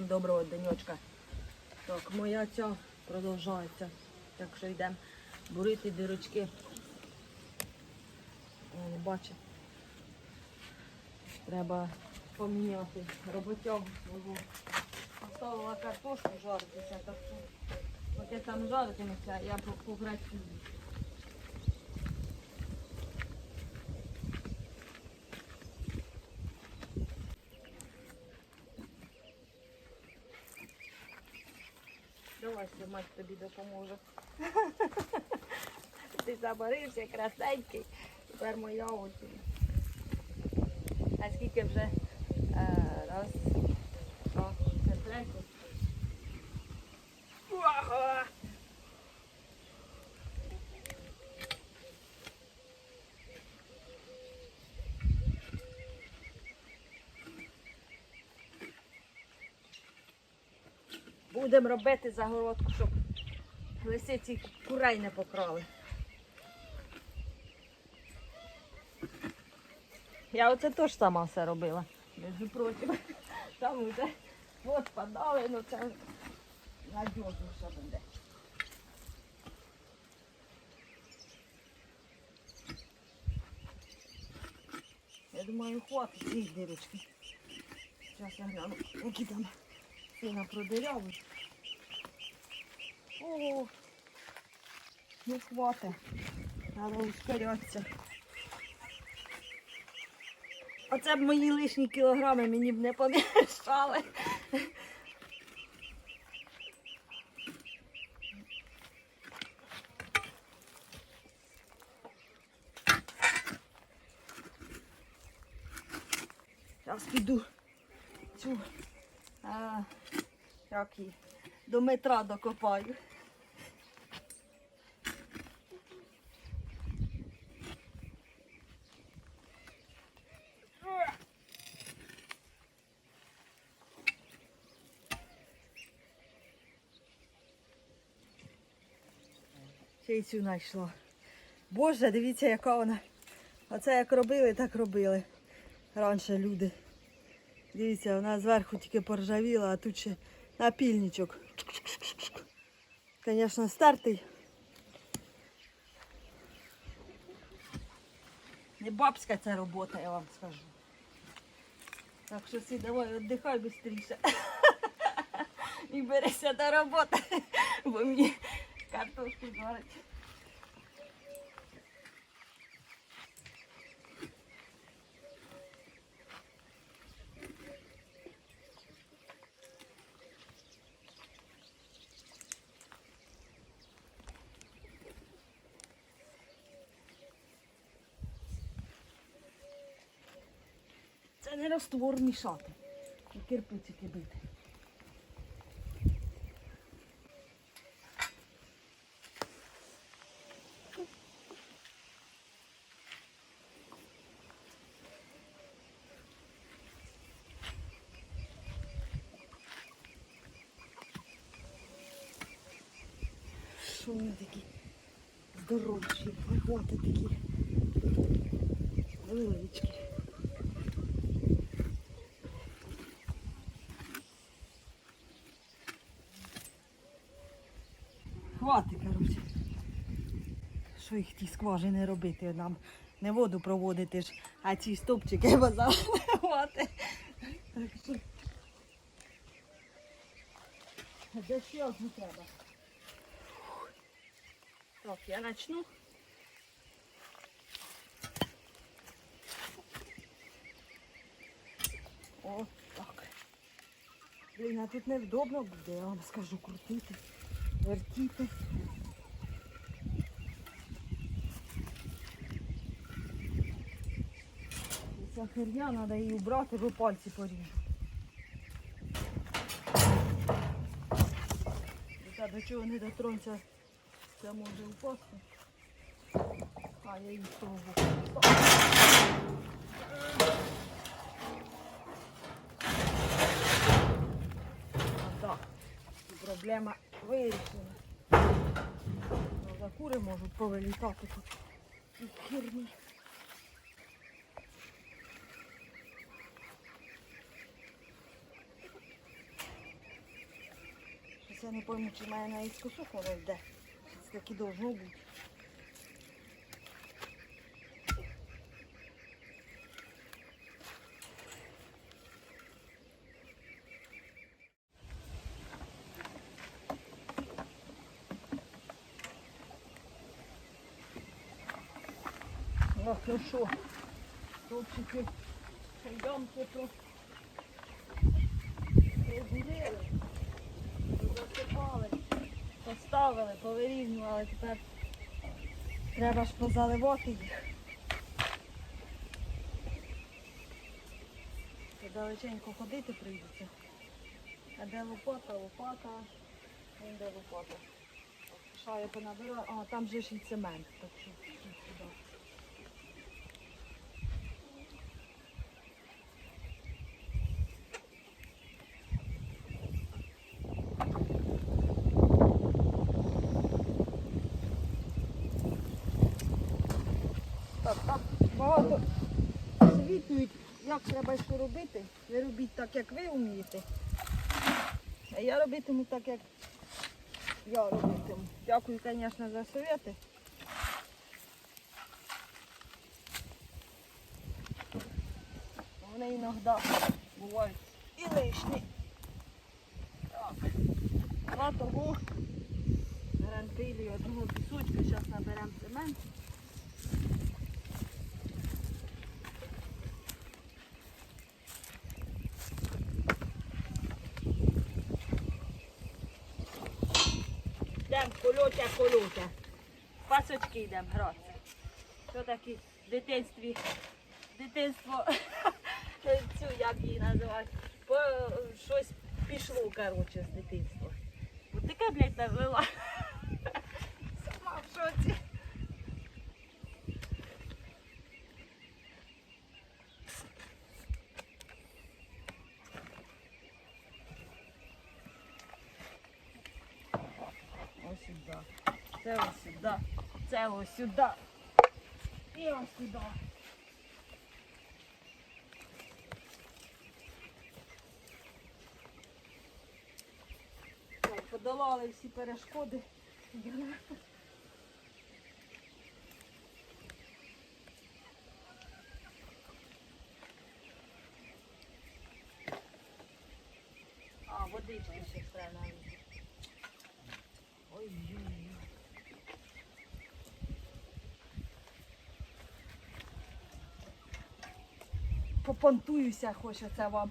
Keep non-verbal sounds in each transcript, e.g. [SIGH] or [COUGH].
Всім доброго денечка. Так, моя ця продовжується. Так що йдемо бурити не бачите. Треба поміняти роботягу свого. Поставила картошку жаритися, так що поки там жаритиметься, я по- попрацюю. Давай, мать тобі допоможе. [LAUGHS] Ти заборився, красенький. Тепер моя очі. А скільки вже е, раз, два, це Будемо робити загородку, щоб лисиці курей не покрали. Я оце теж сама все робила. Між прочим. Там вже от падали, ну це надіжніше буде. Я думаю, хватить цієї дирочки. Зараз я гляну, які там сина продиряли. О, не хватить. Треба ускорятися. Оце б мої лишні кілограми мені б не помішали. Зараз піду цю а, її, до метра докопаю. Ще й цю знайшла. Боже, дивіться, яка вона. Оце як робили, так робили. Раніше люди. Дивіться, вона зверху тільки поржавіла, а тут ще напільничок. Звісно, стартий. Не бабська ця робота, я вам скажу. Так що всі давай віддихай швидше. [LAUGHS] І берися до роботи, бо мені картошку зварить. Не розтвор мішати. І кирпичики бити. Що вони такі здоровші, гарготи такі. Величкі. Хватить, коротше. Що їх ті скважини робити нам? Не воду проводити ж, а ці стопчики [LAUGHS] що. Де ще одну треба? Так, я почну. О, так. Блін, а тут невдобно буде, я вам скажу, крутити, вертіти. Ця херня, треба її убрати, бо пальці поріжу. Та до чого не дотронься, це може впасти. А я її з. Так, проблема вирішена. Ну, за кури можуть повилітати тут. І херні. Я не пойму, чи в мене на іскусу воно йде. Скільки должно бути. Ох, ну що, хлопчики, йдемте тут. Поставили, повирівнювали, тепер треба ж позаливати їх. Далеченько ходити прийдеться. А де лопата, лопата, він де лопата. Шаю понабирала, а там же ж і цемент, так що тут сюди. Так, так багато світують, як треба що робити. Ви робіть так, як ви вмієте. А я робитиму так, як я робитиму. Дякую, звісно, за совєти. Вони іноді бувають і лишні. Так. На того пилі одного пісочка, зараз наберемо цемент. Йдемо колотя, колотя. Пасочки йдемо гратися. Що такі в дитинстві? Дитинство, [LAUGHS] цю як її називають, по, щось пішло, коротше, з дитинства. От таке, блядь, навела. [LAUGHS] Сама в шоці. Ось сюди. Це ось сюди. Ось сюди. Ось сюди. Подолали всі перешкоди. А, водички ще треба навіть. Ой-ой-ой. Попонтуюся, хочеться вам.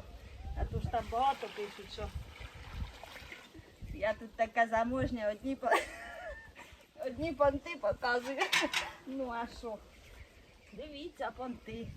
А то ж там багато пишуть, що я тут така заможня, одні, [LAUGHS] одні понти показую. [LAUGHS] Ну а що? Дивіться, понти.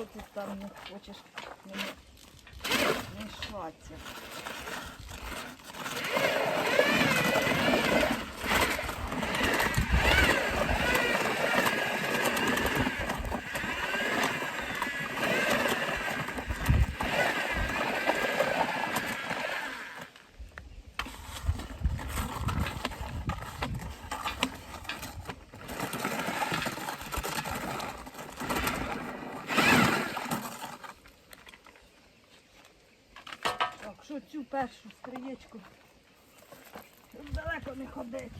Що ти там не хочеш мішатися? Так, що цю першу скриєчку далеко не ходить.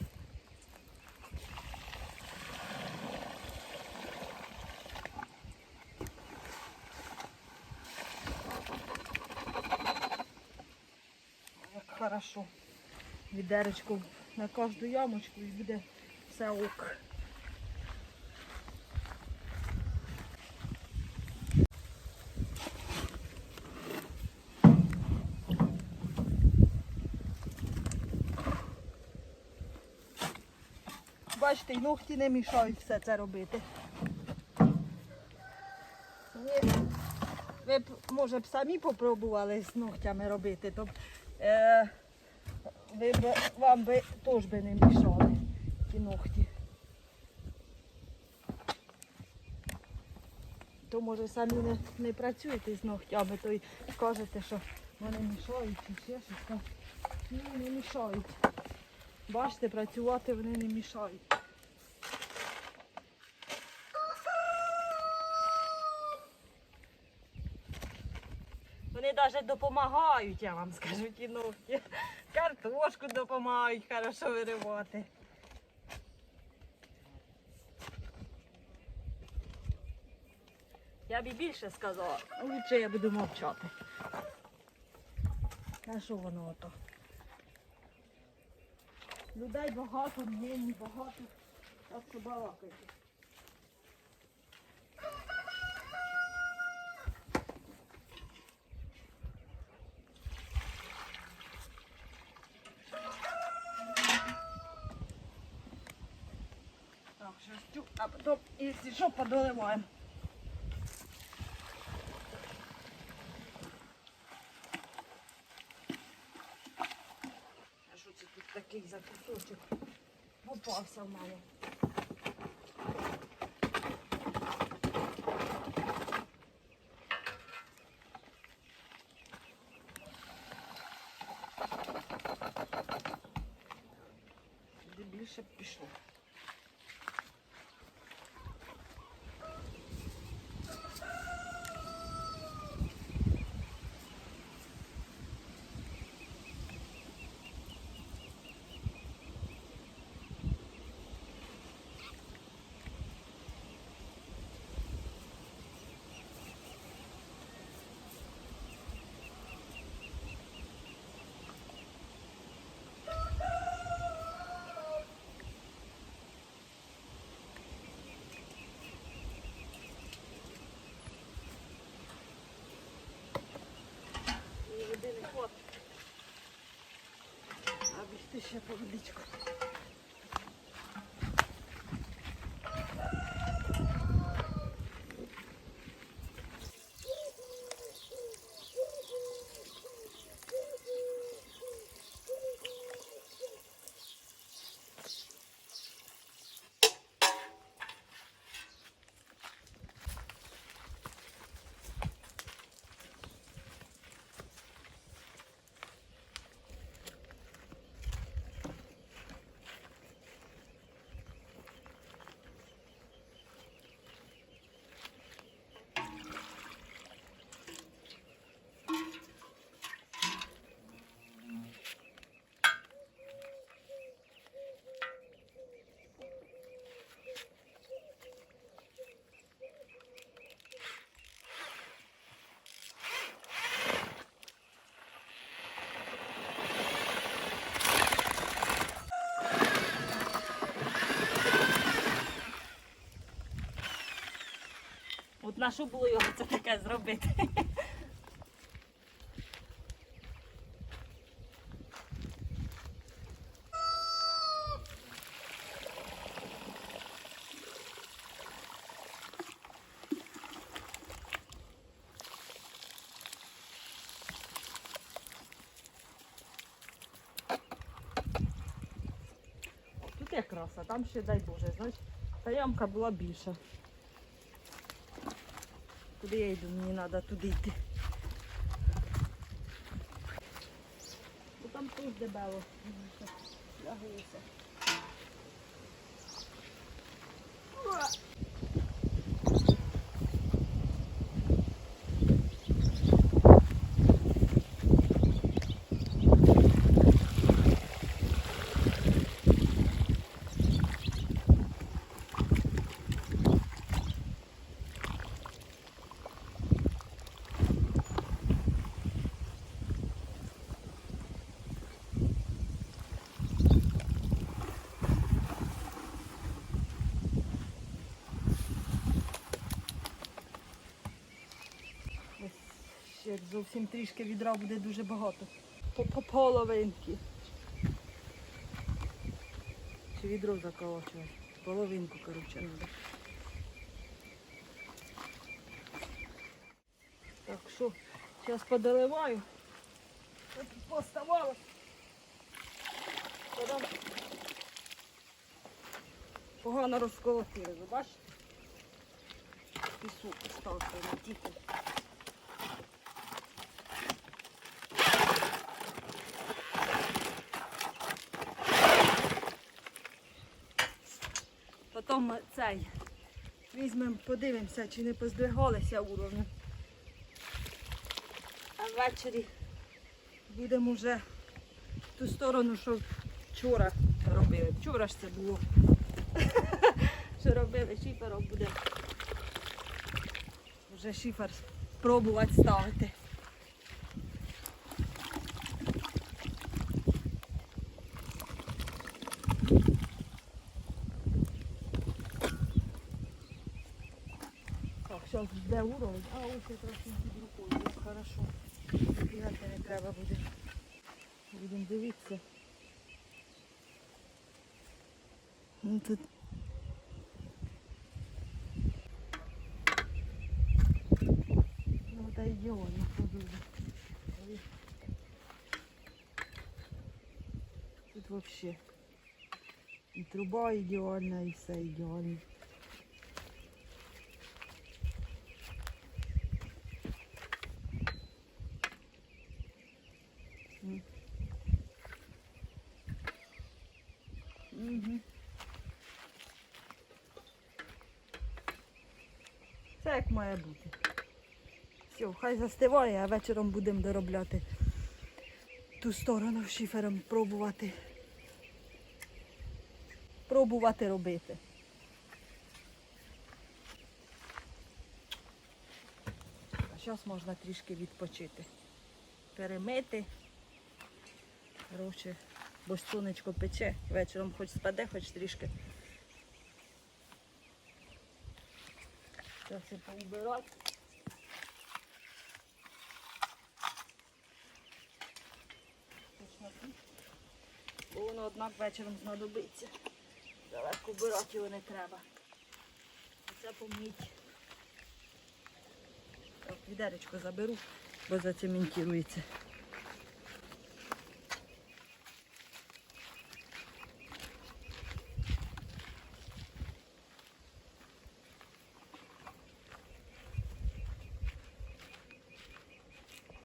Як хорошо. Відеречку на кожну ямочку і буде все ок. Бачите, і ногті не мішають все це робити. Ви, ви б, може б самі попробували з ногтями робити, то б, е, ви б, вам би теж би не мішали ті ногті. То може самі не, не працюєте з ногтями, то й кажете, що вони мішають чи ще щось. Ні, не мішають. Бачите, працювати вони не мішають. Вони навіть допомагають, я вам скажу, ті ногті. Картошку допомагають хорошо виривати. Я б і більше сказала, лучше я буду мовчати. А що воно ото? Людей багато, мнень багато, так що балакайте. Так, шерстю, а потом, если что, подоливаем. А що це тут такий за кусочок? Попався в мене. Більше пішло. А бігти на що було його це таке зробити? Тут якраз, а там ще дай Боже, значить, та ямка була більша. Куди я йду? Мені треба туди йти. Бо там тут дебело. Лягуся. Зовсім трішки відра буде дуже багато. По, по половинки. Чи відро заколочувати? Половинку, коротше. Так що, зараз подоливаю. Поставалось. Погано розколотили, бачите? Пісок стався тільки. Потім цей візьмемо, подивимося, чи не поздвигалися уровні. А ввечері будемо вже в ту сторону, що вчора робили. Вчора ж це було. [LAUGHS] Що робили, шифером буде. Вже шифер пробувати ставити. де уровень. А ось якраз він під рукою. Як Хорошо. Бігати не треба буде. Будемо дивитися. Ну тут. Ну та ідеально подули. Тут вообще і труба ідеальна, і все ідеально. Це як має бути. Все, хай застиває, а вечором будемо доробляти ту сторону шифером пробувати. Пробувати робити. А зараз можна трішки відпочити. Перемити. Коротше, бо сонечко пече, вечором хоч спаде, хоч трішки. Зараз все поубирать. Воно однак вечором знадобиться. Далеко вбирати його не треба. Оце помить. Так, відеречко заберу, бо зацементується.